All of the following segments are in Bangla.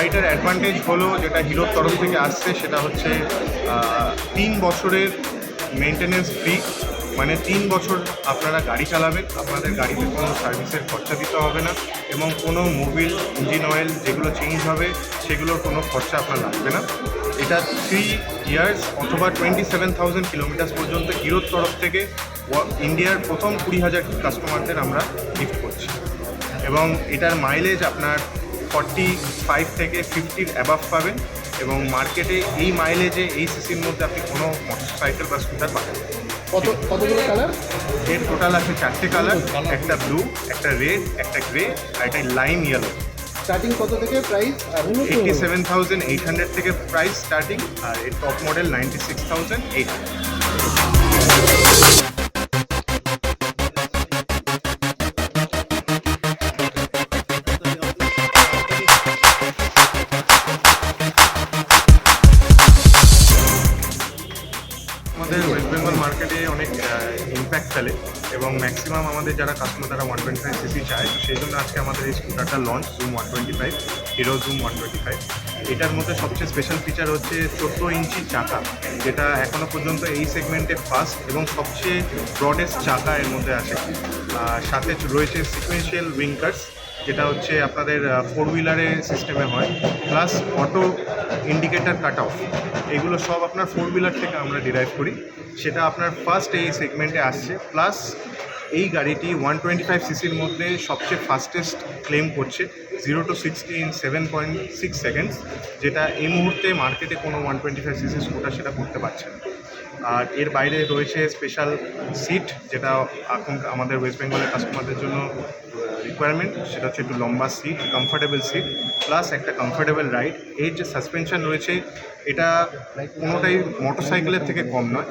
গাড়িটার অ্যাডভান্টেজ হলো যেটা হিরোর তরফ থেকে আসছে, সেটা হচ্ছে তিন বছরের মেনটেনেন্স ফ্রি মানে তিন বছর আপনারা গাড়ি চালাবেন, আপনাদের গাড়িতে কোনো সার্ভিসের খরচা দিতে হবে না এবং কোনো মোবিল ইঞ্জিন অয়েল যেগুলো চেঞ্জ হবে, সেগুলোর কোনো খরচা আপনার লাগবে না। এটা থ্রি ইয়ার্স অথবা টোয়েন্টি সেভেন থাউজেন্ড কিলোমিটার পর্যন্ত হিরোর তরফ থেকে ইন্ডিয়ার প্রথম কুড়ি হাজার কাস্টমারদের আমরা গিফট করছি। এবং এটার মাইলেজ আপনার ফর্টি ফাইভ থেকে ফিফটির অ্যাবাভ পাবেন এবং মার্কেটে এই মাইলেজে এই সিসির মধ্যে আপনি কোনো মোটরসাইকেল বা স্কুটার পাবেন কত কতগুলো কালারের টোটাল আছে চারটে কালার একটা ব্লু একটা রেড একটা গ্রে আর একটা লাইম ইয়েলো স্টার্টিং কত থেকে প্রাইস আর eighty seven thousand eight hundred থেকে প্রাইস স্টার্টিং আর এর top model ninety six thousand eight hundred আমাদের ওয়েস্ট বেঙ্গল মার্কেটে অনেক ইম্প্যাক্ট ফেলে এবং ম্যাক্সিমাম আমাদের যারা কাস্টমার তারা ওয়ান টোয়েন্টি ফাইভ সিসি চায়। সেই জন্য আজকে আমাদের এই স্কুটারটা launch Zoom one twenty five Hero Zoom one twenty five এটার মধ্যে সবচেয়ে স্পেশাল ফিচার হচ্ছে চোদ্দ ইঞ্চি চাকা, যেটা এখনও পর্যন্ত এই সেগমেন্টে ফার্স্ট এবং সবচেয়ে ব্রডেস্ট চাকা এর মধ্যে আছে। সাথে রয়েছে সিকুয়েন্সিয়াল উইঙ্কার্স যেটা হচ্ছে আপনাদের ফোর হুইলারে সিস্টেমে হয় plus auto indicator cut off এগুলো সব আপনার ফোর হুইলার থেকে আমরা ডিরাইভ করি। সেটা আপনার ফার্স্ট এই সেগমেন্টে আসছে প্লাস এই গাড়িটি ওয়ান টোয়েন্টি ফাইভ সিসির মধ্যে সবচেয়ে ফাস্টেস্ট ক্লেম করছে zero to sixty in seven point six seconds যেটা এই মুহূর্তে মার্কেটে কোনো one twenty five CC scooter সেটা করতে পারছে না। আর এর বাইরে রয়েছে স্পেশাল সিট যেটা এখন আমাদের ওয়েস্ট বেঙ্গলের কাস্টমারদের জন্য রিকোয়ারমেন্ট সেটা হচ্ছে একটু লম্বা সিট কমফোর্টেবল সিট প্লাস একটা কমফোর্টেবল রাইড এর যে সাসপেনশন রয়েছে এটা কোনোটাই মোটর সাইকেলের থেকে কম নয়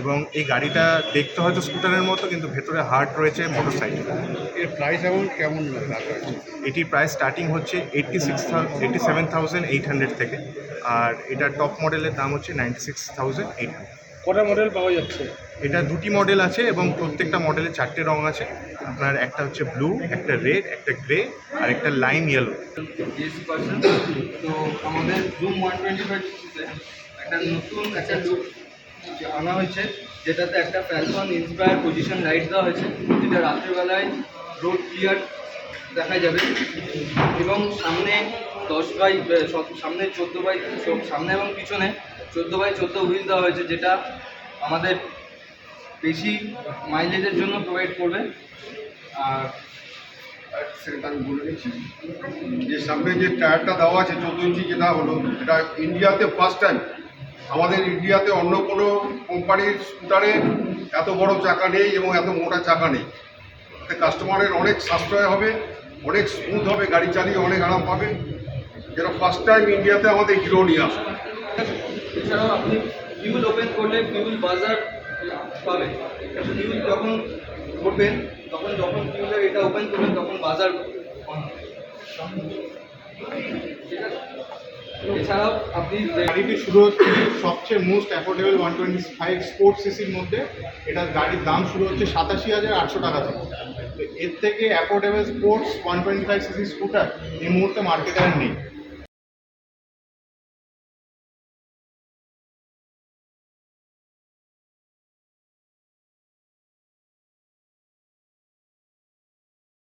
এবং এই গাড়িটা দেখতে হয়তো স্কুটারের মতো কিন্তু ভেতরে হার্ড রয়েছে মোটরসাইকেল এর প্রাইস এখন কেমন এটির প্রাইস স্টার্টিং হচ্ছে eighty six eighty seven thousand eight hundred থেকে আর এটার টপ মডেলের দাম হচ্ছে ninety six thousand eight hundred কটা মডেল পাওয়া যাচ্ছে? এটা দুটি মডেল আছে এবং প্রত্যেকটা মডেলে চারটে রং আছে। আপনার একটা হচ্ছে ব্লু একটা রেড একটা গ্রে আর একটা লাইম ইয়েলো তো আমাদের জুম ওয়ান টোয়েন্টি ফাইভ একটা নতুন একটা আনা হয়েছে, যেটাতে একটা ফ্যালকন ইন্সপায়ার পজিশন লাইট দেওয়া হয়েছে, যেটা রাত্রিবেলায় রোড ক্লিয়ার দেখা যাবে। এবং সামনে দশ বাই সামনে চোদ্দ বাই সামনে এবং পিছনে চোদ্দ বাই চোদ্দ হুইল দেওয়া হয়েছে, যেটা আমাদের বেশি মাইলেজের জন্য প্রোভাইড করবে। আর আমি যে সামনে যে টায়ারটা দেওয়া আছে, চোদ্দ ইঞ্চি যেটা হলো, এটা ইন্ডিয়াতে ফার্স্ট টাইম আমাদের ইন্ডিয়াতে অন্য কোনো কোম্পানির স্কুটারে এত বড় চাকা নেই এবং এত মোটা চাকা নেই। তাতে কাস্টমারের অনেক সাশ্রয় হবে, অনেক স্মুথ হবে, গাড়ি চালিয়ে অনেক আরাম পাবে। যেটা ফার্স্ট টাইম ইন্ডিয়াতে আমাদের হিরো নিয়ে আসবে। এছাড়াও আপনি ফিউল ওপেন করলে ফিউল বাজার পাবেন ফিউল যখন করবেন, তখন যখন ফিউলের এটা ওপেন করবেন, তখন বাজার? এছাড়াও আপনি গাড়িটি শুরু হচ্ছে সবচেয়ে most affordable one twenty five sports সিসির মধ্যে। এটা গাড়ির দাম শুরু হচ্ছে সাতাশি হাজার আটশো টাকা থেকে। এর থেকে affordable sports one twenty five CC scooter এই মুহূর্তে মার্কেটে আর নেই।